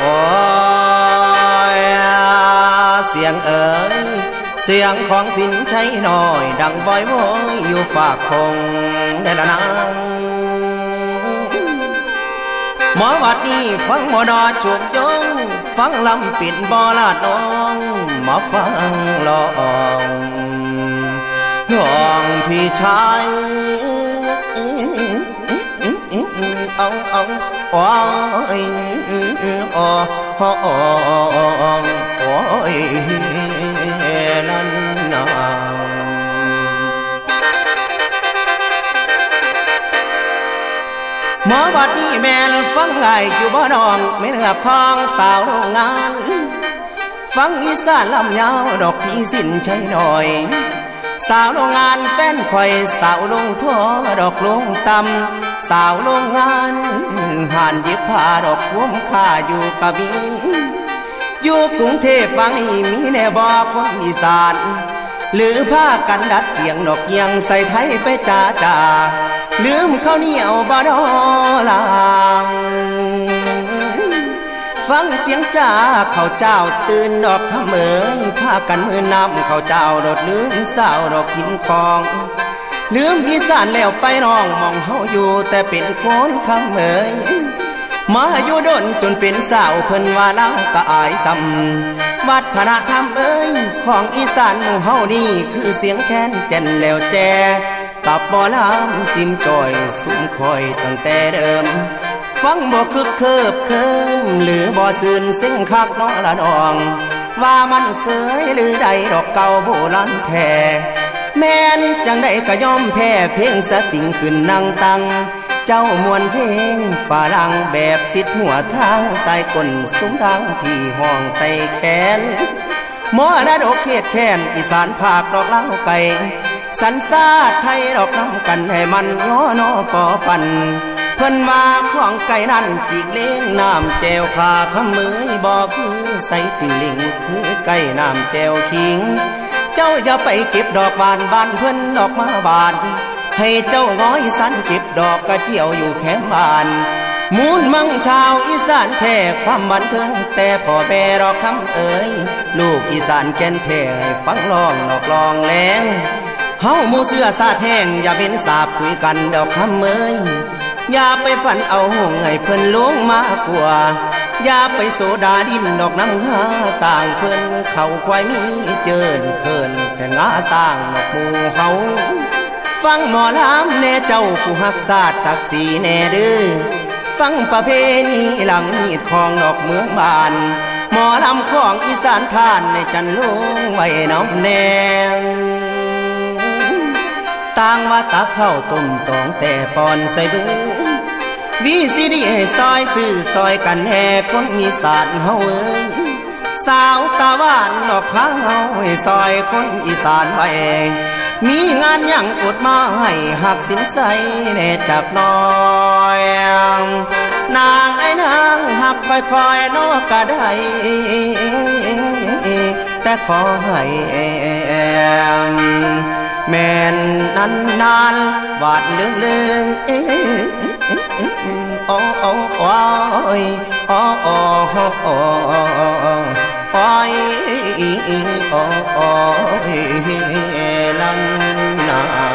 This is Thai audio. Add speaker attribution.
Speaker 1: โอ้ยเสียงเอ๋ยเสียงของสินใช้น้อย ดังบ่อยโวยอยู่ฝากคงได้ละนางหมอวัดนี้ฟังหมอดอจุกยง ฟังลำปิ่นบอลาดน้องหมอฟังลองหลองพี่ชาย เอาเอาโอ้ยโอ้โอ้ยนั่นนาหมอบัดนี้แม่นฟังไห้อยู่บ่น้องไม่เนือบคองสาวโรงงาน ฟังอีสานลำยาวดอกพี่สิ้นใช้หน่อย สาวโรงงานแฟนคอยสาวลงท่อดอกลงตำสาวโรงงานห่านยิบผ้าดอกพวมค่าอยู่กะบีอยู่กรุงเทพบางนี่มีแน่บอกคนอีสาน หรือผ้ากันดัดเสียงดอกเยียงใส่ไทยไปจ้าจ้าลืมข้าวเหนียวบดอลา ฟังเสียงจ้าเขาเจ้าตื่นดอกขเมยพากันมือนำเขาเจ้าโดดลืมสาวดอกหินคองลืมอีสานแล้วไปน้องมองเฮาอยู่แต่เป็นคนขเมยมาอยู่ดนจนเป็นสาวเพิ่นว่าเล่าก็อายซ้ำวัฒนธรรมเอ้ยของอีสานหมู่เฮานี่คือเสียงแค้นแจ่นแล้วแจกับบ่อลำจิ้มจ่อยซุ้มคอยตั้งแต่เดิม ฟังบ่คึกเคิบเคิมหรือบ่ซื่นเส้งคักน้อละนอง ว่ามันเสยหรือใดดอกเก่าโบราณแท้แม่นจังได้ก็ยอมแพ้เพลงสติงขึ้นนั่งตัง เจ้ามวนเพลงฝาลังแบบสิทธิ์หัวทางใส่ก้นซุ้มทางพี่ห้องใส่แขนหมอระดกเขตแค้นอีสานภาคดอกเล่าไก่สันซาไทยดอกน้ำกันให้มันง้อนอปอปัน เพิ่นว่าของไก่นั่นจีกเลี้ยงน้ำแจวขาขมือบอกคือใส่ติ่งลิงคือไก่น้ำแจวขิง เจ้าอย่าไปเก็บดอกบานบานเพิ่นดอกมาบาน ให้เจ้าง้อยสันเก็บดอกกระเจียวอยู่แคมบานมูลมังชาวอีสานแท้ความบันเทิงแต่พ่อแม่รอกคำเอ่ยลูกอีสานแก่นแท้ฟังลองนอกลองแรงเฮาหมูเสื้อสาแห้งอย่าเป็นสาบคุยกันดอกคำเมย อย่าไปฝันเอาหงให้เพิ่นลงมากกว่าอย่าไปโซดาดินดอกน้ำหาสร้างเพิ่นเขาควายมีเจินเคินแค่งาสร้างดอกหมูเฮาฟังหมอลำแน่เจ้าผู้หักศาสตร์ศักดิ์ศรีแน่เด้อฟังประเพณีหลังมีดของดอกเมืองบาน หมอลำของอีสานท่านในจันลงไว้น้องแนงต่างว่าตักเข้าต้มตองแต่ปอนใส่เบือ วีซีดีให้ซอยซื้อซอยกันแห่คนอีสานเฮาเอ้ยสาวตาหวานดอกข้างเฮาให้ซอยคนอีสานไว้มีงานยังอดมาให้หักสินใสแน่จับน้อยนางไอ้นางหักคอยๆนอกกะได้แต่ขอให้แม่นนันนานวาดเรื่องเรื่องเอ โอ้โอ้โอ้ยโอ้โอ้โอ้โอ้ยโอ้โอ้ยลังนา